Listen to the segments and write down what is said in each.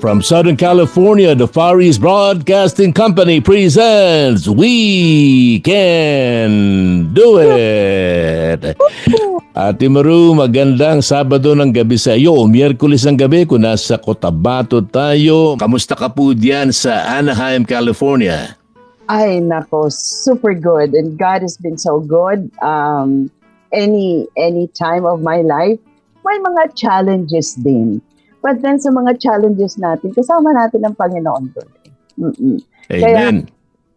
From Southern California, the Far East Broadcasting Company presents We Can Do It! Ate Maru, magandang Sabado ng gabi sa iyo. Miyerkules ng gabi kung nasa Cotabato tayo. Kamusta ka po diyan sa Anaheim, California? Ay, nako, super good. And God has been so good. Um, any, any time of my life, may mga challenges din. But then sa mga challenges natin, kasama natin ang Panginoon doon. Mm-mm. Amen.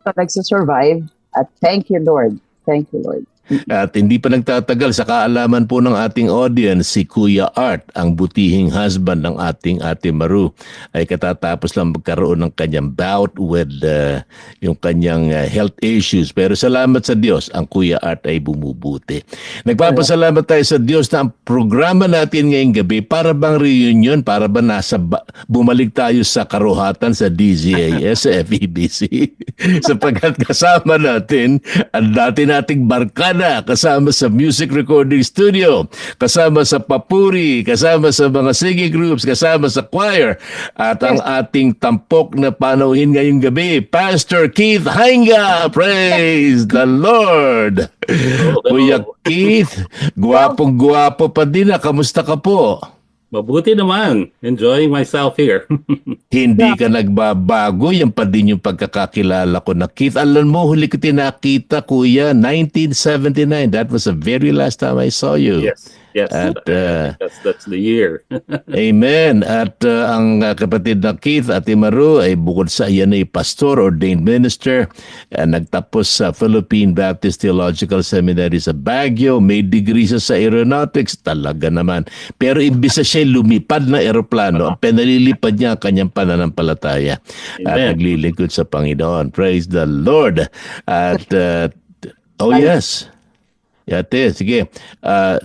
So, nagsusurvive. At thank you, Lord. Thank you, Lord. At hindi pa nagtatagal sa kaalaman po ng ating audience, si Kuya Art, ang butihing husband ng ating Ate Maru, ay katatapos lang magkaroon ng kanyang bout with uh, yung kanyang uh, health issues. Pero salamat sa Diyos, ang Kuya Art ay bumubuti. Nagpapasalamat tayo sa Diyos na ang programa natin ngayong gabi para bang reunion, para ba nasa ba- bumalik tayo sa karuhatan sa DZAS, sa FEBC, sapagkat kasama natin ang dati nating barkada kasama sa music recording studio, kasama sa papuri, kasama sa mga singing groups, kasama sa choir, at ang ating tampok na panauhin ngayong gabi, Pastor Keith Hainga. Praise the Lord! Kuya Keith, gwapong-gwapo pa din na. Kamusta ka po? Mabuti naman. Enjoying myself here. Hindi ka nagbabago. Yan pa din yung pagkakakilala ko na Keith. Alam mo, huli ko tinakita, kuya, 1979. That was the very last time I saw you. yes. Yes. At, uh, that's that's the year. Amen. At uh, ang uh, kapatid na Keith at Maru ay bukod sa iyan ay pastor, ordained minister, uh, nagtapos sa Philippine Baptist Theological Seminary sa Baguio, may degree siya sa aeronautics, talaga naman. Pero imbis na siya lumipad na eroplano, ang pinalilipad niya ang kanyang pananampalataya at Amen. naglilingkod sa Panginoon. Praise the Lord. At uh, oh yes. Yate, sige.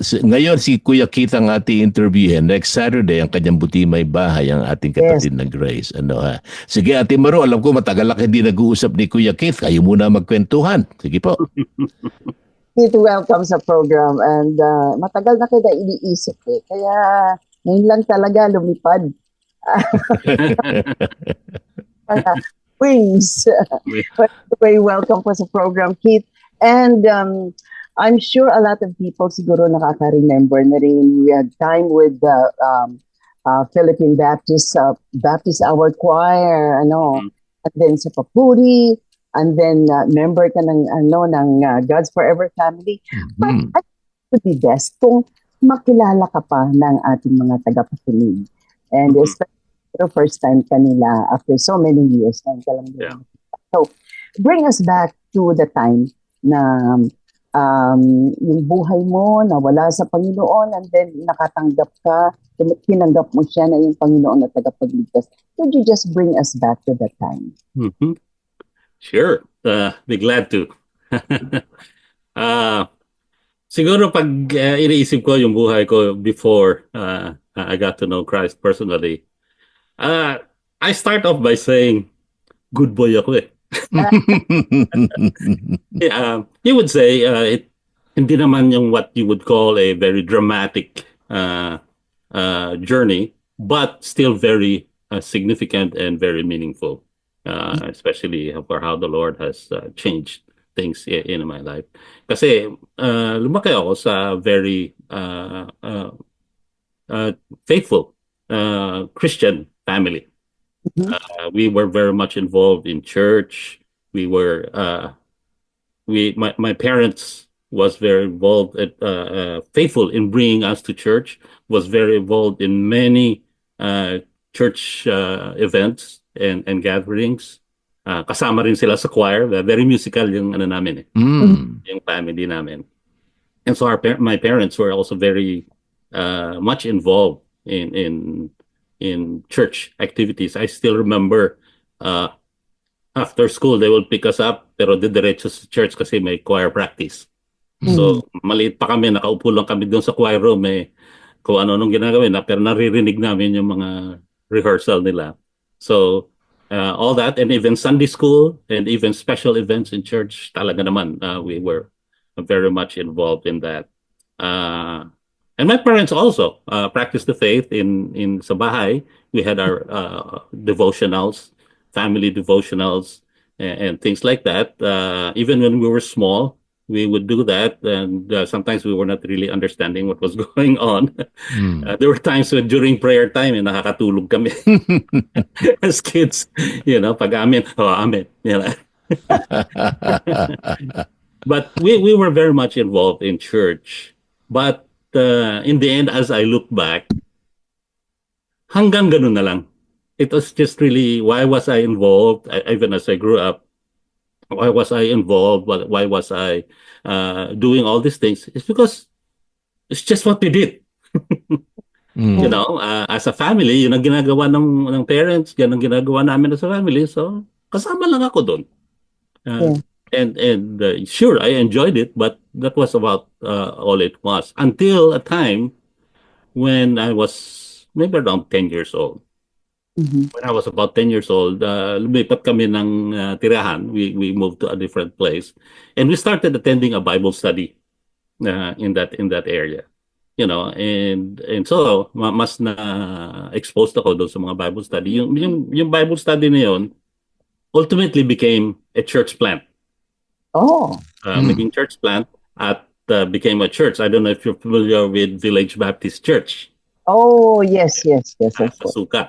Si- ngayon si Kuya Keith ang ating interviewin. Next Saturday, ang kanyang buti may bahay, ang ating kapatid na Grace. Ano ha? Sige, Ate Maro, alam ko matagal na hindi nag-uusap ni Kuya Keith. Kayo muna magkwentuhan. Sige po. Keith, welcome sa program. And uh, matagal na kita iniisip eh. Kaya ngayon lang talaga lumipad. Wings. Anyway, welcome po sa program, Keith. And um, I'm sure a lot of people siguro nakaka-remember na rin. We had time with the um, uh, Philippine Baptist uh, Baptist Hour Choir, ano, and then sa Papuri, and then uh, member ka ng ano ng uh, God's Forever Family. But Mhm. Think it would be best kung makilala ka pa ng ating mga tagapakinig. And Mhm. especially the first time kanila after so many years na ka lang Yeah. So, bring us back to the time na um, yung buhay mo na wala sa Panginoon and then nakatanggap ka, tin- tinanggap mo siya na yung Panginoon na tagapagligtas. Could you just bring us back to that time? Mhm. Sure. Uh, be glad to. uh, siguro pag uh, iniisip ko yung buhay ko before uh, I got to know Christ personally, uh, I start off by saying, good boy ako eh. Yeah, um, you would say uh, it hindi naman yung what you would call a very dramatic uh, uh, journey, but still very uh, significant and very meaningful, uh, especially for how the Lord has uh, changed things i- in my life. Kasi uh, lumaki ako sa very uh, uh, uh, faithful uh, Christian family. Mhm. Uh, we were very much involved in church. We were uh, we my, my parents was very involved at, uh, uh, faithful in bringing us to church was very involved in many uh, church uh, events and and gatherings uh, kasama rin sila sa choir very musical yung ano namin eh, Mm. yung family namin and so our my parents were also very uh, much involved in in in church activities I still remember uh, after school, they will pick us up, pero didiretso sa church kasi may choir practice. So, maliit pa kami, nakaupo lang kami doon sa choir room, may kung ano nung ginagawin na, pero naririnig namin yung mga rehearsal nila. So, uh, all that, and even Sunday school, and even special events in church, talaga naman, uh, we were very much involved in that. Uh, and my parents also uh, practiced the faith in in sa bahay. We had our uh, devotionals, family devotionals, and, and things like that. Uh, even when we were small, we would do that, and uh, sometimes we were not really understanding what was going on. Mm. Uh, there were times when during prayer time, eh, nakakatulog kami as kids. You know, pag amin, oh, amen. You know? but we, we were very much involved in church. But uh, in the end, as I look back, hanggang ganun na lang. It was just really, why was I involved, I, even as I grew up, why was I involved, why, why was I uh, doing all these things? It's because it's just what we did. Mm. You know, uh, as a family, yun ang ginagawa ng, ng parents, yan ang ginagawa namin as a family. So, kasama lang ako doon. Uh, And and uh, sure, I enjoyed it, but that was about uh, all it was until a time when I was maybe around 10 years old. Mhm. When I was about 10 years old, uh, lumipat kami ng uh, tirahan. We, we moved to a different place. And we started attending a Bible study uh, in that in that area. You know, and and so ma- mas na exposed ako doon sa mga Bible study. Yung yung yung Bible study na yun ultimately became a church plant. Oh, Uh, Hmm. Naging church plant at uh, became a church. I don't know if you're familiar with Village Baptist Church oh, yes, yes, yes, uh, of sa course. Sukat.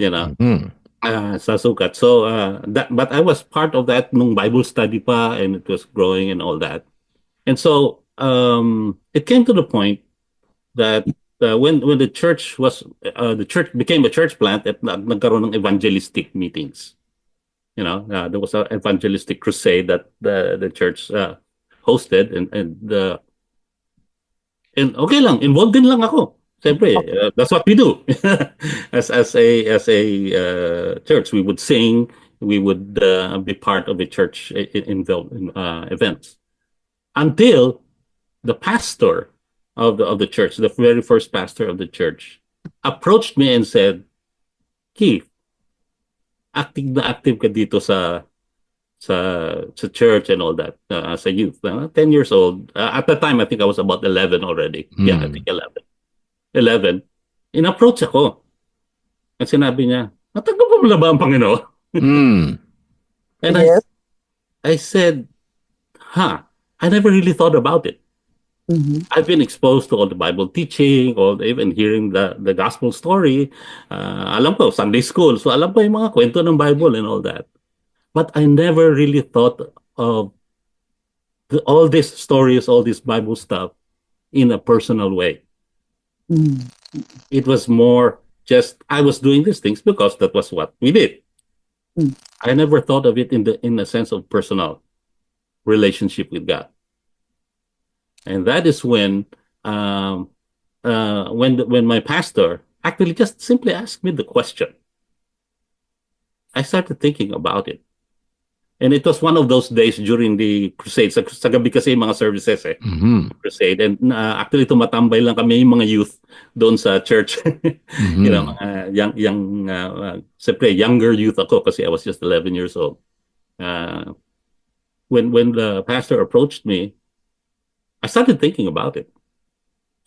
You know, Mm. uh, sa Sukat. So uh, that, but I was part of that nung Bible study pa, and it was growing and all that. And so um, it came to the point that uh, when when the church was uh, the church became a church plant, at nagkaroon ng evangelistic meetings. You know, uh, there was an evangelistic crusade that the the church uh, hosted, and and uh, and okay lang, involved din lang ako. Siyempre, uh, that's what we do. as as a as a uh, church, we would sing, we would uh, be part of a church i- i- involved in uh, events. Until the pastor of the of the church, the very first pastor of the church, approached me and said, "Keith, active na active ka dito sa sa sa church and all that uh, as a youth. Uh, 10 years old. Uh, at the time, I think I was about 11 already. Yeah, I Hmm. think 11. 11. In-approach ako. At sinabi niya, natanggap mo na ba ang Panginoon? Mm. And Yes. I, I said, huh, I never really thought about it. Mhm. I've been exposed to all the Bible teaching, all even hearing the the gospel story. Uh, alam ko Sunday school, so alam ko yung mga kwento ng Bible and all that. But I never really thought of the, all these stories, all this Bible stuff in a personal way. Mm. It was more just I was doing these things because that was what we did. Mm. I never thought of it in the in a sense of personal relationship with God. And that is when um uh when the, when my pastor actually just simply asked me the question. I started thinking about it. And it was one of those days during the crusade. Sa, sa gabi kasi mga services eh Mhm. crusade and uh, actually tumatambay lang kami yung mga youth doon sa church Mhm. you know mga young young uh, uh, siyempre younger youth ako kasi I was just 11 years old uh, when when the pastor approached me I started thinking about it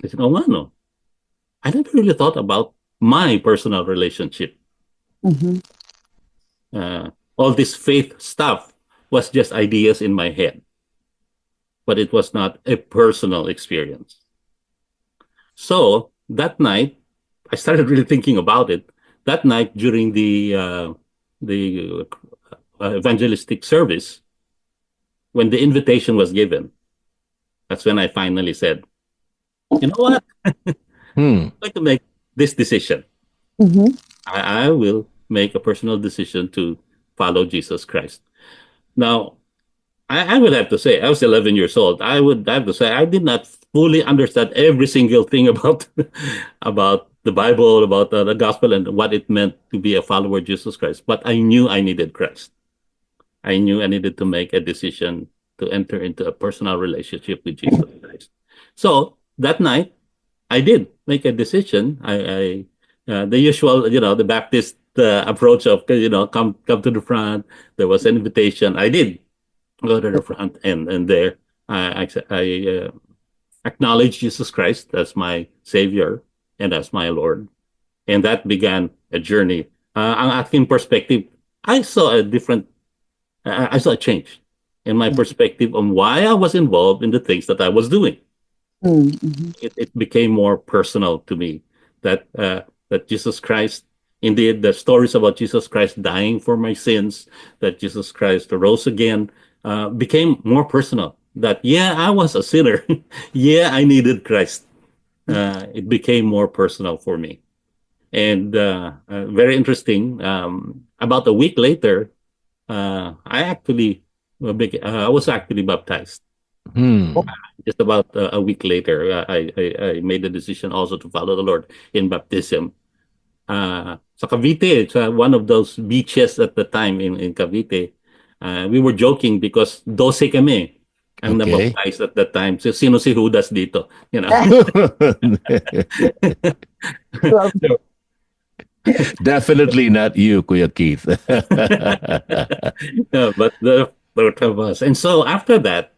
I said oh no I never really thought about my personal relationship Mhm. uh, all this faith stuff was just ideas in my head, but it was not a personal experience. So that night, I started really thinking about it. That night during the uh, the uh, evangelistic service, when the invitation was given, that's when I finally said, "You know what? Mm. I'd like to make this decision." Mhm. I, I will make a personal decision to follow Jesus Christ. Now, I, I would have to say, I was 11 years old. I would have to say, I did not fully understand every single thing about about the Bible, about uh, the gospel, and what it meant to be a follower of Jesus Christ. But I knew I needed Christ. I knew I needed to make a decision to enter into a personal relationship with Jesus Christ. So that night, I did make a decision. I, I uh, the usual, you know, the Baptist uh, approach of you know, come come to the front. There was an invitation. I did go to the front, and and there I I, I uh, acknowledged Jesus Christ as my Savior and as my Lord, and that began a journey. Uh, ang aking perspective, I saw a different, uh, I saw a change in my perspective on why I was involved in the things that I was doing. Mm, mhm. it, it became more personal to me that uh, that Jesus Christ indeed the stories about Jesus Christ dying for my sins that Jesus Christ rose again uh, became more personal that yeah I was a sinner. Yeah I needed Christ. Uh, it became more personal for me. And uh, uh, very interesting um, about a week later uh, I actually I was actually baptized Hmm. just about uh, a week later, uh, I, I I made the decision also to follow the Lord in baptism. Uh, sa Cavite, sa one of those beaches at the time in in Cavite, uh, we were joking because 12 kami ang Okay. nabaptized at that time. So, sino si Judas dito? You know? Well, Definitely not you, Kuya Keith. Yeah, but the both of us. And so after that,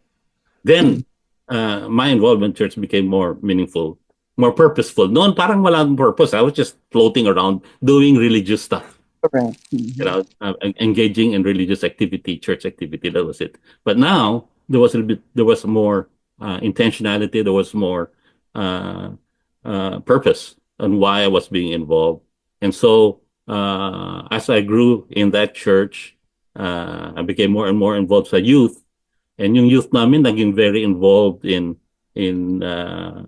then uh, my involvement in church became more meaningful, more purposeful. Noon parang wala akong purpose. I was just floating around doing religious stuff, correct. You know, uh, engaging in religious activity, church activity. That was it. But now there was a little bit, there was more uh, intentionality. There was more uh, uh, purpose on why I was being involved. And so uh, as I grew in that church, uh, I became more and more involved sa youth. And yung youth namin naging very involved in in uh,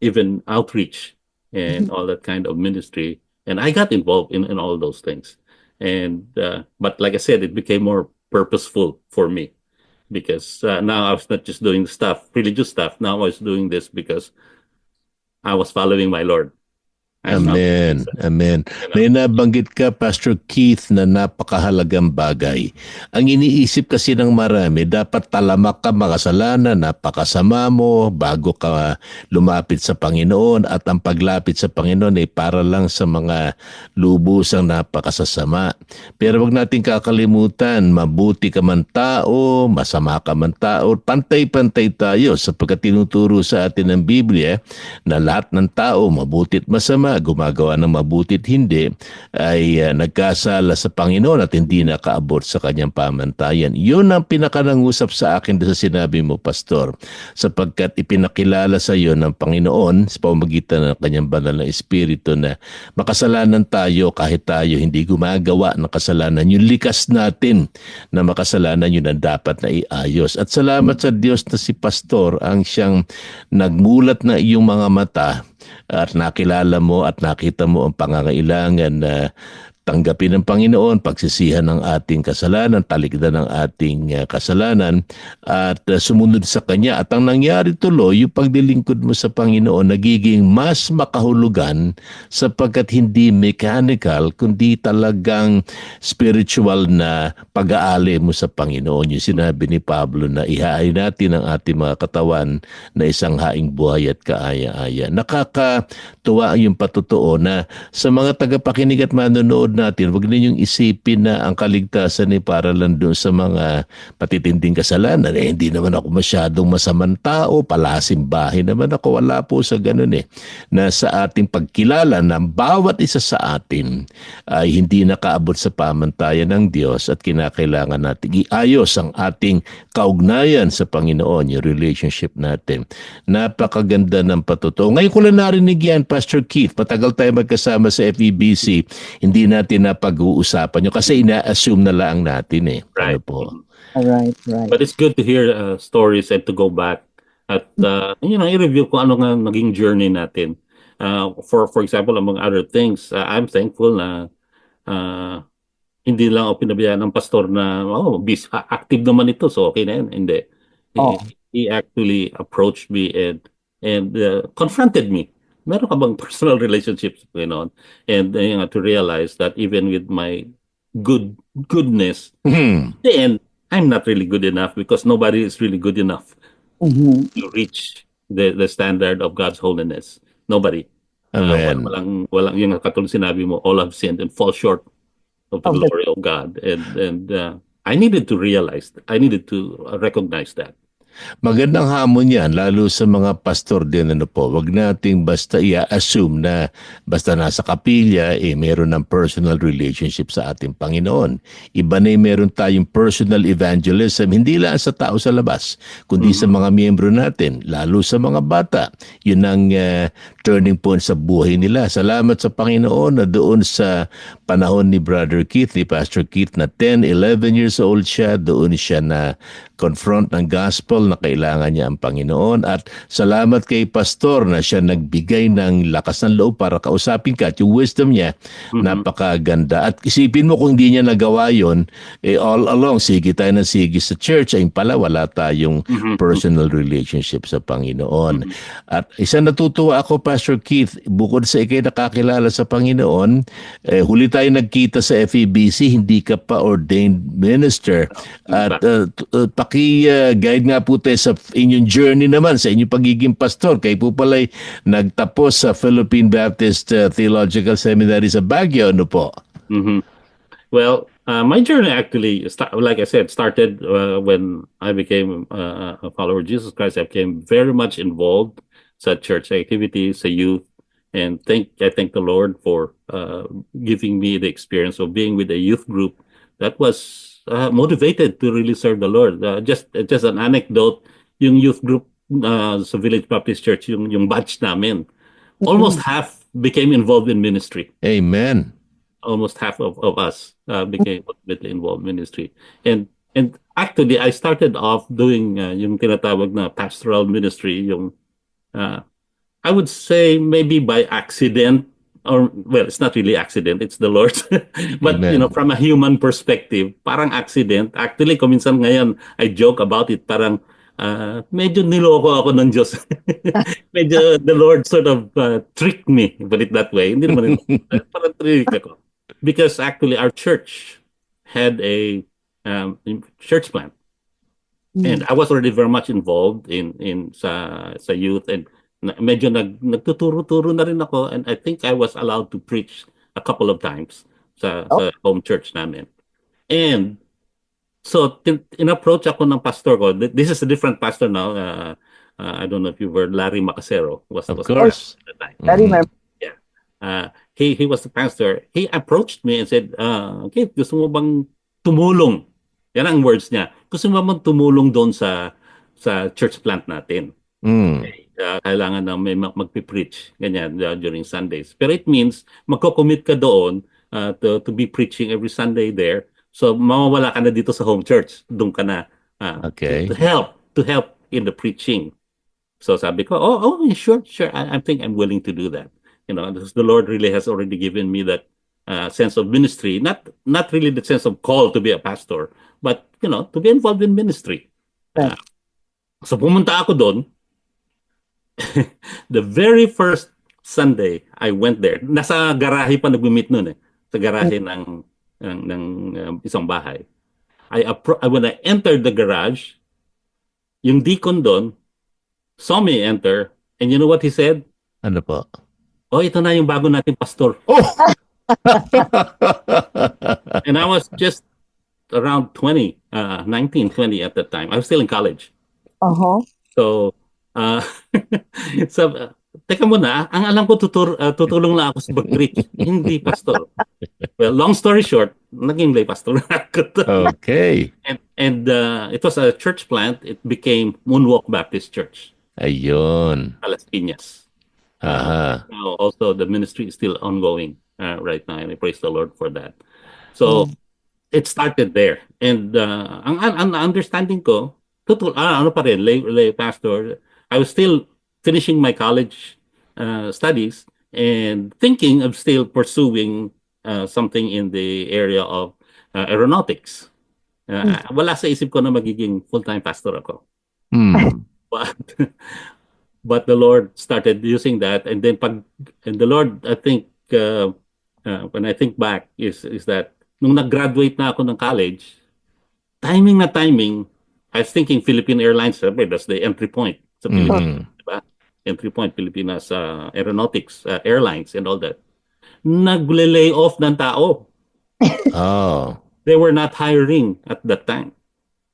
even outreach and all that kind of ministry. And I got involved in, in all those things. And uh, but like I said, it became more purposeful for me because uh, now I was not just doing stuff, religious stuff. Now I was doing this because I was following my Lord. Amen. Amen. May nabanggit ka, Pastor Keith, na napakahalagang bagay. Ang iniisip kasi ng marami, dapat talamak ka makasalanan, napakasama mo bago ka lumapit sa Panginoon at ang paglapit sa Panginoon ay para lang sa mga lubusang napakasasama. Pero wag natin kakalimutan, mabuti ka man tao, masama ka man tao, pantay-pantay tayo sapagkat tinuturo sa atin ng Biblia na lahat ng tao, mabuti at masama, gumagawa ng mabuti at hindi, ay uh, nagkasala sa Panginoon at hindi nakaabot sa kanyang pamantayan. Yun ang pinakanangusap sa akin sa sinabi mo, Pastor, sapagkat ipinakilala sa iyo ng Panginoon sa pamagitan ng kanyang banal na Espiritu na makasalanan tayo kahit tayo hindi gumagawa ng kasalanan. Yung likas natin na makasalanan yun ang dapat na iayos. At salamat sa Diyos na si Pastor ang siyang nagmulat na iyong mga mata at nakilala mo at nakita mo ang pangangailangan na tanggapin ng Panginoon, pagsisihan ng ating kasalanan, talikdan ng ating uh, kasalanan at uh, sumunod sa Kanya. At ang nangyari tuloy, yung pagdilingkod mo sa Panginoon nagiging mas makahulugan sapagkat hindi mechanical kundi talagang spiritual na pag-aali mo sa Panginoon. Yung sinabi ni Pablo na ihaay natin ang ating mga katawan na isang haing buhay at kaaya-aya. Nakakatuwa yung patotoo na sa mga tagapakinig at manonood natin, wag ninyong isipin na ang kaligtasan ay para lang doon sa mga patitinding kasalanan. Eh, hindi naman ako masyadong masamang tao, palasimbahin naman ako. Wala po sa ganun eh. Na sa ating pagkilala ng bawat isa sa atin ay hindi nakaabot sa pamantayan ng Diyos at kinakailangan natin iayos ang ating kaugnayan sa Panginoon, yung relationship natin. Napakaganda ng patotoo. Ngayon ko lang narinig yan, Pastor Keith. Matagal tayo magkasama sa FEBC. Hindi natin na pag-uusapan nyo kasi ina-assume na lang natin eh. Ano Right. po? All right, right. But it's good to hear uh, stories and to go back at uh, you know i-review kung ano nga naging journey natin. Uh, for for example, among other things, uh, I'm thankful na uh, hindi lang ako pinabayaan ng pastor na oh, bis active naman ito so okay na yun. Hindi. He, Oh. he actually approached me and and uh, confronted me. Meron ka bang personal relationships Panginoon? And uh, to realize that even with my good goodness, Hmm. in the end, I'm not really good enough because nobody is really good enough Mhm. to reach the the standard of God's holiness. Nobody. Uh, Amen. walang walang yung katulad sinabi mo all have sinned and fall short of the the- glory of God and and uh, I needed to realize I needed to uh, recognize that. Magandang hamon yan, lalo sa mga pastor din ano po. Wag nating basta i-assume na basta nasa kapilya, eh meron ng personal relationship sa ating Panginoon. Iba na yung meron tayong personal evangelism, hindi lang sa tao sa labas, kundi sa mga miyembro natin, lalo sa mga bata. Yun ang eh, turning point sa buhay nila. Salamat sa Panginoon na doon sa panahon ni Brother Keith, ni Pastor Keith na 10, 11 years old siya, doon siya na confront ng gospel na kailangan niya ang Panginoon. At salamat kay pastor na siya nagbigay ng lakas ng loob para kausapin ka at yung wisdom niya napakaganda. At isipin mo kung hindi niya nagawa yon eh all along sige tayo ng sige sa church. Ay pala wala tayong personal relationship sa Panginoon. At isa natutuwa ako Pastor Keith bukod sa ikay nakakilala sa Panginoon eh, huli tayo nagkita sa FEBC hindi ka pa ordained minister. At uh, t- uh, paki-guide nga po tayo sa inyong journey naman sa inyong pagiging pastor. Kayo po pala'y nagtapos sa Philippine Baptist uh, Theological Seminary sa Baguio. Ano po? Mhm. Well, uh, my journey actually, sta- like I said, started uh, when I became uh, a follower of Jesus Christ. I became very much involved sa church activities, sa youth, and thank I thank the Lord for uh, giving me the experience of being with a youth group that was uh, motivated to really serve the Lord. Uh, just just an anecdote, yung youth group uh, sa Village Baptist Church, yung yung batch namin, almost half became involved in ministry Amen. almost half of, of us uh, became ultimately involved in ministry. And and actually, I started off doing uh, yung tinatawag na pastoral ministry, yung uh, I would say maybe by accident or well, it's not really accident, it's the Lord. but Amen. you know, from a human perspective, parang accident. Actually, kuminsan ngayon I joke about it, parang uh, medyo niloko ako ng Diyos. medyo the Lord sort of uh, tricked me, put it that way. Hindi naman parang trick ako. Because actually our church had a um, church plant. And I was already very much involved in in sa sa youth and na, medyo nag nagtuturo-turo na rin ako and I think I was allowed to preach a couple of times sa sa home church namin. And so tin- in-approach ako ng pastor ko. Th- This is a different pastor now. Uh, uh, I don't know if you heard Larry Macasero was Of was course. at the time. I remember. Uh, he he was the pastor. He approached me and said, uh, okay, gusto mo bang tumulong? Yan ang words niya. Gusto mo bang tumulong doon sa sa church plant natin? Mm. Uh, kailangan na may mag- magpipreach ganyan uh, during Sundays. Pero it means magko-commit ka doon uh, to, to be preaching every Sunday there. So mawawala ka na dito sa home church. Doon ka na uh, Okay. to help to help in the preaching. So sabi ko, oh, oh, sure, sure. I, I think I'm willing to do that. You know, because the Lord really has already given me that uh, sense of ministry. Not not really the sense of call to be a pastor, but you know, to be involved in ministry. Right. Uh, so pumunta ako doon. the very first Sunday I went there. Nasa garahe pa nagmi-meet noon eh. Sa garahe ng ng, ng um, isang bahay. I appro- when I entered the garage, yung deacon doon saw me enter and you know what he said? Ano po? Oh, ito na yung bago nating pastor. Oh! And I was just around 20, uh, 19, 20 at that time. I was still in college. Uh-huh. So, uh, so uh, teka muna, ang alam ko tutur, uh, tutulong lang ako sa pag-preach, hindi pastor. Well, long story short, naging lay pastor na ako. okay. and and uh, it was a church plant. It became Moonwalk Baptist Church, Ayun. Alas Piñas. Aha. Now, also, the ministry is still ongoing uh, right now, and I praise the Lord for that. So, it started there. And uh, ang, ang, ang understanding ko, tutul ah, ano pa rin, lay, lay pastor, I was still finishing my college uh, studies and thinking of still pursuing uh, something in the area of uh, aeronautics. Uh, Wala sa isip ko na magiging full-time pastor ako. Hmm. but but the Lord started using that, and then pag and the Lord, I think uh, uh, when I think back is is that nung nag-graduate na ako ng college, timing na timing, I was thinking Philippine Airlines, that's the entry point sa Pilipinas, Mhm. di ba? Entry point Pilipinas uh, Aeronautics, uh, Airlines and all that. Nagle-lay off ng tao. Oh. They were not hiring at that time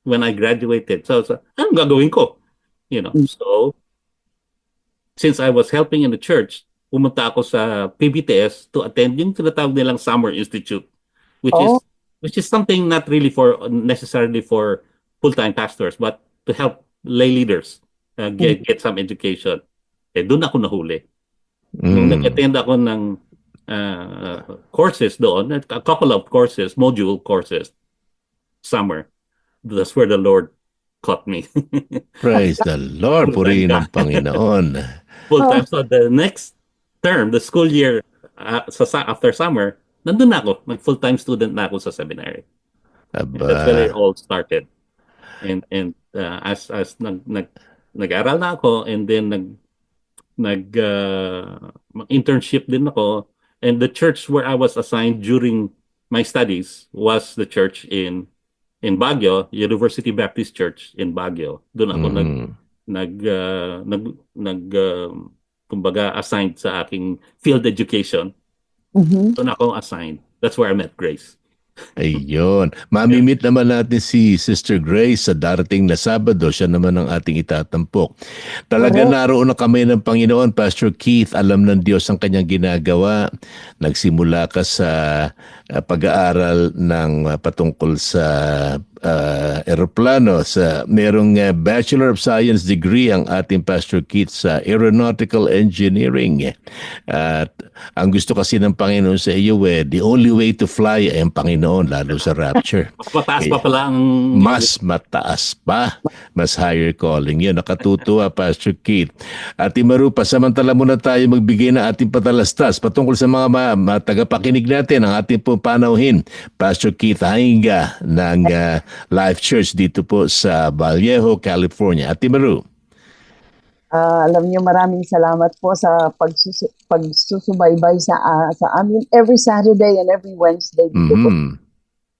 when I graduated. So, so anong gagawin ko? You know, Mm. so since I was helping in the church, pumunta ako sa PBTS to attend yung tinatawag nilang Summer Institute, which Oh. is which is something not really for necessarily for full-time pastors, but to help lay leaders uh, get, get some education. Eh, doon ako nahuli. Nung Mm. nag-attend ako ng uh, courses doon, a couple of courses, module courses, summer, that's where the Lord caught me. Praise the Lord. Purihin ang Panginoon. Full time. So the next term, the school year uh, sa, after summer, nandun na ako. Nag-full-time student na ako sa seminary. And that's where it Aba. all started. And and uh, as as nag, nag nag-aral na ako and then nag nag uh, internship din ako and the church where I was assigned during my studies was the church in in Baguio, University Baptist Church in Baguio. Doon ako nag Mm. nag uh, nag nag um, kumbaga assigned sa aking field education. Mhm. Doon ako assigned. That's where I met Grace. Ayun. Mamimit naman natin si Sister Grace sa darating na Sabado. Siya naman ang ating itatampok. Talaga Oo. naroon na kami ng Panginoon. Pastor Keith, alam ng Diyos ang kanyang ginagawa. Nagsimula ka sa uh, pag-aaral ng uh, patungkol sa uh, eroplano. Sa, merong uh, Bachelor of Science degree ang ating Pastor Keith sa Aeronautical Engineering. At ang gusto kasi ng Panginoon sa iyo, eh, the only way to fly ay ang Panginoon, lalo sa rapture. Mas mataas pa Eh, pala ang Mas mataas pa, mas higher calling yun. Nakatutuwa, Pastor Keith. At Imaru, pasamantala muna tayo magbigay ng ating patalastas patungkol sa mga, mga, mga tagapakinig natin, ang ating pong panauhin. Pastor Keith Hainga ng uh, Life Church dito po sa Vallejo, California. At Imaru. Ah, alam niyo maraming salamat po sa pagsus- pagsusubaybay sa ah, sa amin every Saturday and every Wednesday dito po Mhm.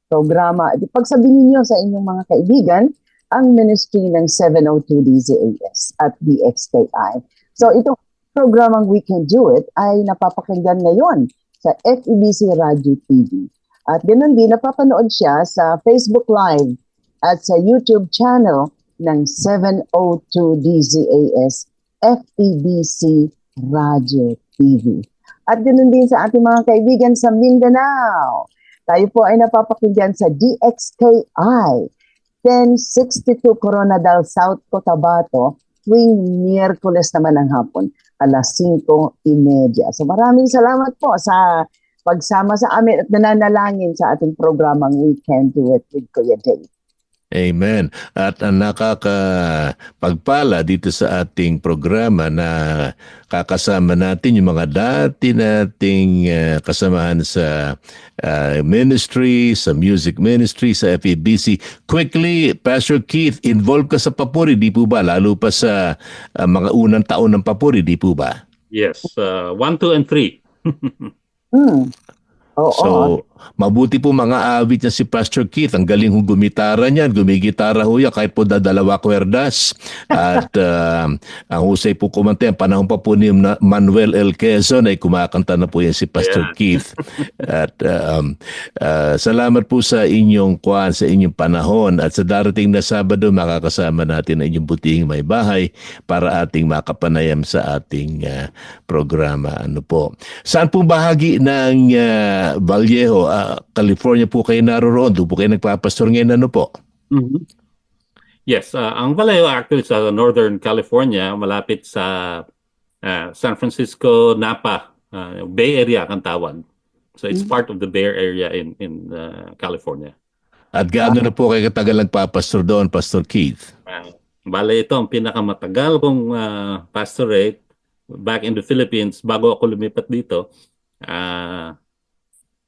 programa. Di pagsabihin niyo sa inyong mga kaibigan ang ministry ng 702 DZAS at DXKI. So itong programang We Can Do It ay napapakinggan ngayon sa FEBC Radio TV. At ganoon din, napapanood siya sa Facebook Live at sa YouTube channel ng 702 DZAS FEBC Radio TV. At ganoon din sa ating mga kaibigan sa Mindanao. Tayo po ay napapakinggan sa DXKI 1062 Coronadal South Cotabato tuwing Miyerkules naman ng hapon alas 5.30. So maraming salamat po sa pagsama sa amin at nananalangin sa ating programang We Can Do It with Kuya Dave. Amen. At ang nakakapagpala dito sa ating programa na kakasama natin yung mga dati nating uh, kasamahan sa eh, ministry, sa music ministry, sa FEBC. Quickly, Pastor Keith, involved ka sa papuri, di po ba? Lalo pa sa ah, mga unang taon ng papuri, di po ba? Yes, uh, 1, 2, and 3. 嗯，哦哦。Mabuti po mga awit niya si Pastor Keith. Ang galing hong gumitara niyan. Gumigitara ho yan kahit po dadalawa kwerdas. At uh, ang husay po kumanta yan. Panahon pa po ni Manuel L. Quezon ay kumakanta na po yan si Pastor Ayan. Keith. At uh, um, uh, salamat po sa inyong kuan, sa inyong panahon. At sa darating na Sabado, makakasama natin ang inyong butihing may bahay para ating makapanayam sa ating uh, programa. Ano po. Saan po bahagi ng uh, Vallejo, ah, California po kayo naroon? Doon po kayo nagpapastor ngayon ano po? Yes, uh, ang Vallejo actually sa Northern California, malapit sa uh, San Francisco, Napa, uh, Bay Area ang tawag. So it's part of the Bay Area in in uh, California. At gaano na po kayo katagal nagpapastor doon, Pastor Keith? Uh, bale ito ang pinakamatagal kong uh, pastorate back in the Philippines bago ako lumipat dito. Uh,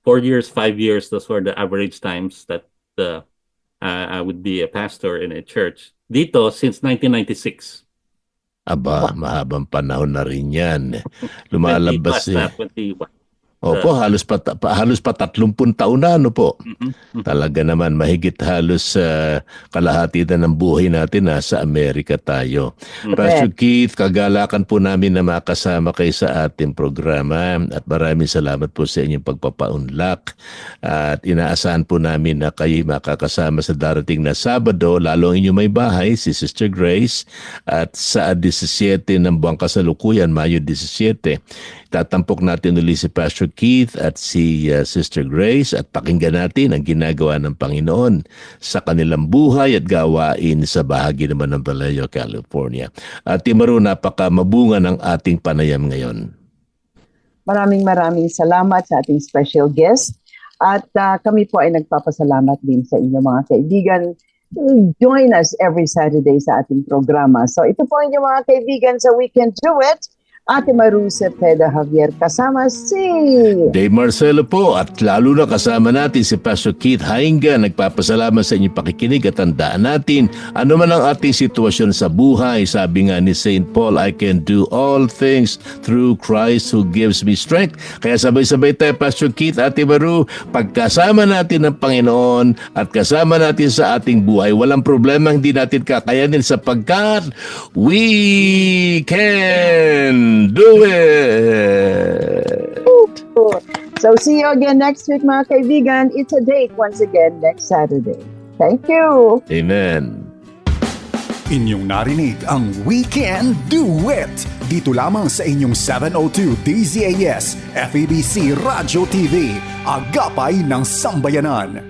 four years, five years, those were the average times that uh, I would be a pastor in a church. Dito, since 1996. Aba, mahabang panahon na rin yan. Lumalabas 20 eh. plus na, 21. Opo, halos pa, pa halos pa 30 taon na ano po. Mhm. Talaga naman mahigit halos sa kalahati na ng buhay natin nasa Amerika tayo. Pastor Keith, kagalakan po namin na makasama kayo sa ating programa at maraming salamat po sa inyong pagpapaunlak at inaasahan po namin na kayo makakasama sa darating na Sabado lalo ang inyong may bahay si Sister Grace at sa 17 ng buwang kasalukuyan, Mayo 17. Tatampok natin uli si Pastor Keith at si uh, Sister Grace at pakinggan natin ang ginagawa ng Panginoon sa kanilang buhay at gawain sa bahagi naman ng Vallejo, California. At Timaru, napaka mabunga ng ating panayam ngayon. Maraming maraming salamat sa ating special guest. At ah, kami po ay nagpapasalamat din sa inyo mga kaibigan. Join us every Saturday sa ating programa. So ito po inyong mga kaibigan sa Weekend Duet. Ate Maru Cepeda Javier kasama si... Dave Marcelo po at lalo na kasama natin si Pastor Keith Hainga. Nagpapasalamat sa inyong pakikinig at tandaan natin ano man ang ating sitwasyon sa buhay. Sabi nga ni St. Paul, I can do all things through Christ who gives me strength. Kaya sabay-sabay tayo Pastor Keith, Ate Maru, pagkasama natin ng Panginoon at kasama natin sa ating buhay, walang problema hindi natin kakayanin sapagkat we can do it. So see you again next week mga kaibigan. It's a date once again next Saturday. Thank you. Amen. Inyong narinig ang Weekend Duet dito lamang sa inyong 702 DZAS FEBC Radio TV, Agapay ng Sambayanan.